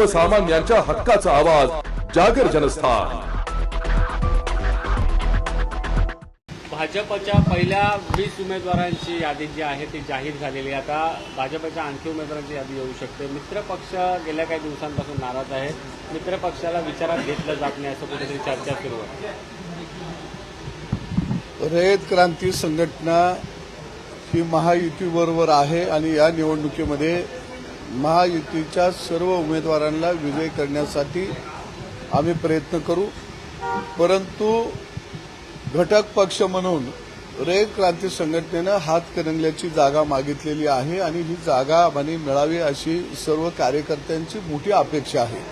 सर्वसामान्यांच्या हक्काचा आवाज जागर जनस्थान. भाजपच्या पहिल्या वीस उमेदवारांची यादी जी आहे ती जाहीर झालेली आहे. आता भाजपच्या आणखी उमेदवारांची यादी येऊ शकते. मित्र पक्ष गेल्या काही दिवसांपासून नाराज आहे मित्र पक्षाला विचारात घेतलं जात नाही असं कुठेतरी चर्चा सुरू आहे. रयत क्रांती संघटना ही महायुतीबरोबर आहे आणि या निवडणुकीमध्ये महायुतीच्या सर्व उमेदवारांना विजय करण्यासाठी आम्ही प्रयत्न करू. परंतु घटक पक्ष म्हणून रयत क्रांती संघटनेनं हातकणंगल्याची जागा मागितलेली आहे आणि ही जागा आम्हाला मिळावी अशी सर्व कार्यकर्त्यांची मोठी अपेक्षा आहे.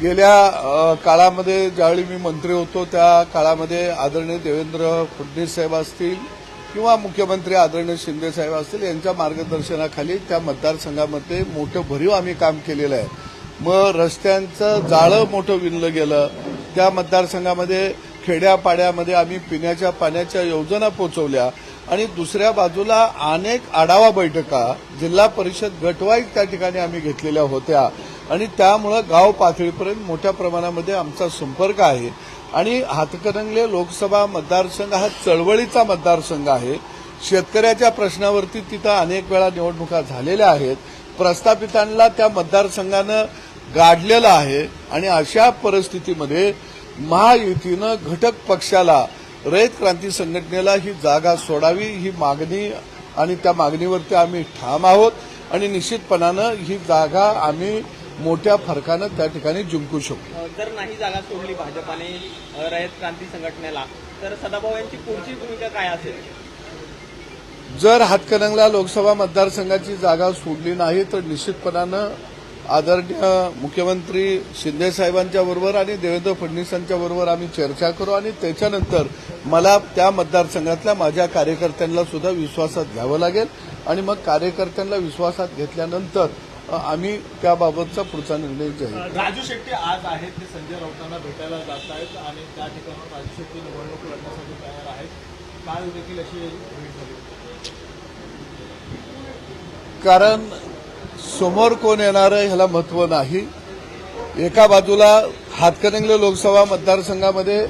गेल्या काळामध्ये ज्यावेळी मी मंत्री होतो त्या काळामध्ये आदरणीय देवेंद्र फडणवीस साहेब असतील किंवा मुख्यमंत्री आदरणीय शिंदे साहेब असतील यांच्या मार्गदर्शनाखाली त्या मतदारसंघामध्ये मोठं भरीव आम्ही काम केलेलं आहे. मग रस्त्यांचं जाळं मोठं विणलं गेलं. त्या मतदारसंघामध्ये खेड्यापाड्यामध्ये आम्ही पिण्याच्या पाण्याच्या योजना पोचवल्या. आणि दुसऱ्या बाजूला अनेक आढावा बैठका जिल्हा परिषद गटवाईज त्या ठिकाणी आम्ही घेतलेल्या होत्या. आणि त्यामुळं गाव पातळीपर्यंत मोठ्या प्रमाणामध्ये आमचा संपर्क आहे. आणि हातकणंगले लोकसभा मतदारसंघ हा चळवळीचा मतदारसंघ आहे. शेतकऱ्याच्या प्रश्नावरती तिथं अनेक वेळा निवडणुका झालेल्या आहेत. प्रस्थापितांना त्या मतदारसंघानं गाडलेलं आहे. आणि अशा परिस्थितीमध्ये महायुतीनं घटक पक्षाला रयत क्रांती संघटनेला ही जागा सोडावी ही मागणी आणि त्या मागणीवरती आम्ही ठाम आहोत. आणि निश्चितपणानं ही जागा आम्ही मोठ्या फरकानं त्या ठिकाणी जिंकू शकतो जर नाही जागा सोडली भाजपाने रयत क्रांती संघटनेला तर सदाभाऊ यांची पुढची भूमिका काय असेल? जर हातकणंगला लोकसभा मतदारसंघाची जागा सोडली नाही तर निश्चितपणानं आदरणीय मुख्यमंत्री शिंदे साहेबांच्या बरोबर आणि देवेंद्र फडणवीसांच्या बरोबर आम्ही चर्चा करू आणि त्याच्यानंतर मला त्या मतदारसंघातल्या माझ्या कार्यकर्त्यांना सुद्धा विश्वासात घ्यावं लागेल. आणि मग कार्यकर्त्यांना विश्वासात घेतल्यानंतर आम्ही त्याबाबतचा पुढचा निर्णय जाहीर राजू शेट्टी आज आहेत ते संजय राऊतांना भेटायला जात आहेत आणि त्या ठिकाणी राजू शेट्टी निवडणूक लढण्यासाठी तयार आहेत. काल देखील अशी भेट झाली. कारण समोर कोण येणार आहे ह्याला महत्त्व नाही. एका बाजूला हातकणंगले लोकसभा मतदारसंघामध्ये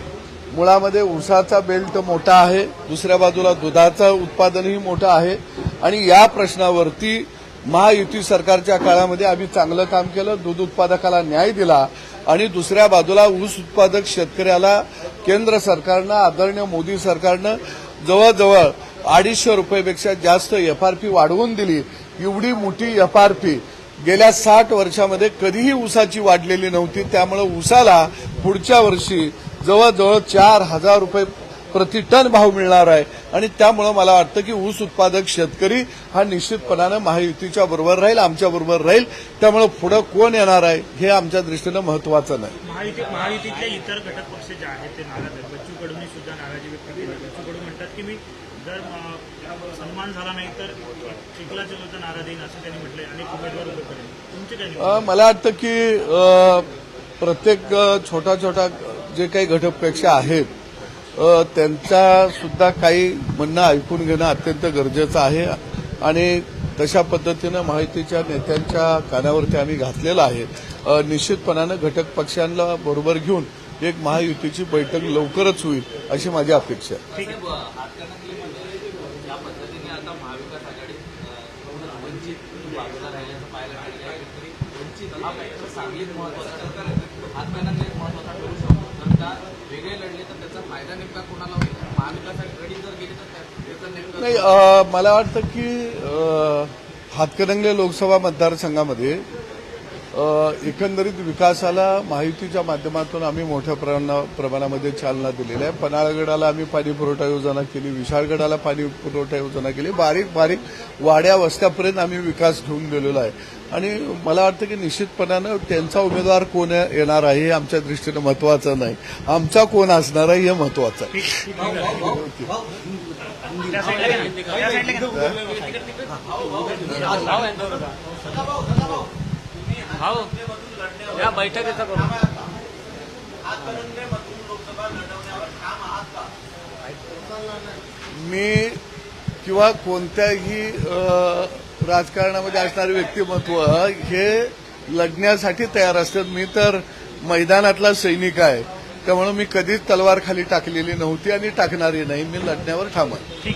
मुळामध्ये ऊसाचा बेल्ट मोठा आहे दुसऱ्या बाजूला दुधाचं उत्पादनही मोठं आहे. आणि या प्रश्नावरती महायुती सरकारच्या काळामध्ये आम्ही चांगलं काम केलं दूध उत्पादकाला न्याय दिला आणि दुसऱ्या बाजूला ऊस उत्पादक शेतकऱ्याला केंद्र सरकारनं आदरणीय मोदी सरकारनं जवळजवळ अडीचशे रुपयेपेक्षा जास्त एफआरपी वाढवून दिली. एवढी मोठी एफआरपी गेल्या साठ वर्षामध्ये कधीही ऊसाची वाढलेली नव्हती. त्यामुळे ऊसाला पुढच्या वर्षी जवळजवळ चार हजार रुपये प्रति टन भाव मिळणार आहे. आणि त्यामुळं मला वाटतं की ऊस उत्पादक शेतकरी हा निश्चितपणानं महायुतीच्या बरोबर राहील आमच्या बरोबर राहील. त्यामुळं पुढं कोण येणार आहे हे आमच्या दृष्टीनं महत्वाचं नाही. महायुती महायुतीतले इतर घटक पक्ष जे आहेत ते बच्चू सुद्धा नाराजी व्यक्त केली बच्चू कडू म्हणतात की मी जर सन्मान झाला नाही तर असं त्यांनी म्हटलंय. अनेक उमेदवार उभे करेल तुमचे काय मला वाटतं की प्रत्येक छोटा छोटा जे काही घटकपेक्ष आहेत त्यांचा सुद्धा काही म्हणणं ऐकून घेणं अत्यंत गरजेचं आहे. आणि तशा पद्धतीनं माहितीच्या नेत्यांच्या कानावरती आम्ही घातलेलं आहे. निश्चितपणानं घटक पक्षांना बरोबर घेऊन एक महायुतीची बैठक लवकरच होईल अशी माझी अपेक्षा आहे. हा फॅक्टर सांगलीत महत्त्वाचा महत्त्वाचा ठरू शकतो. वेगळे लढले तर त्याचा फायदा नेमका कोणाला होईल? महाविकास आघाडी जर गेली तर नाही मला वाटतं की हातकरंगले हातकणंगले लोकसभा मतदारसंघामध्ये एकंदरीत विकासाला माहितीच्या माध्यमातून आम्ही मोठ्या प्रमाणा- प्रमाणामध्ये चालना दिलेली आहे. पन्हाळगडाला आम्ही पाणी पुरवठा योजना केली विशाळगडाला पाणी पुरवठा योजना केली. बारीक बारीक वाड्या वस्त्यापर्यंत आम्ही विकास घेऊन गेलेलो आहे. आणि मला वाटतं की निश्चितपणानं त्यांचा उमेदवार कोण येणार आहे हे आमच्या दृष्टीनं महत्वाचं नाही. आमचा कोण असणार आहे हे महत्वाचं आहे. भाऊ या बैठकीचा करू. मी किंवा कोणत्याही राजकारणामध्ये असणारे व्यक्तिमत्व हे लढण्यासाठी तयार असतात. मी तर मैदानातला सैनिक आहे. त्यामुळे मी कधीच तलवार खाली टाकलेली नव्हती आणि टाकणारी नाही. मी लढण्यावर ठाम आहे.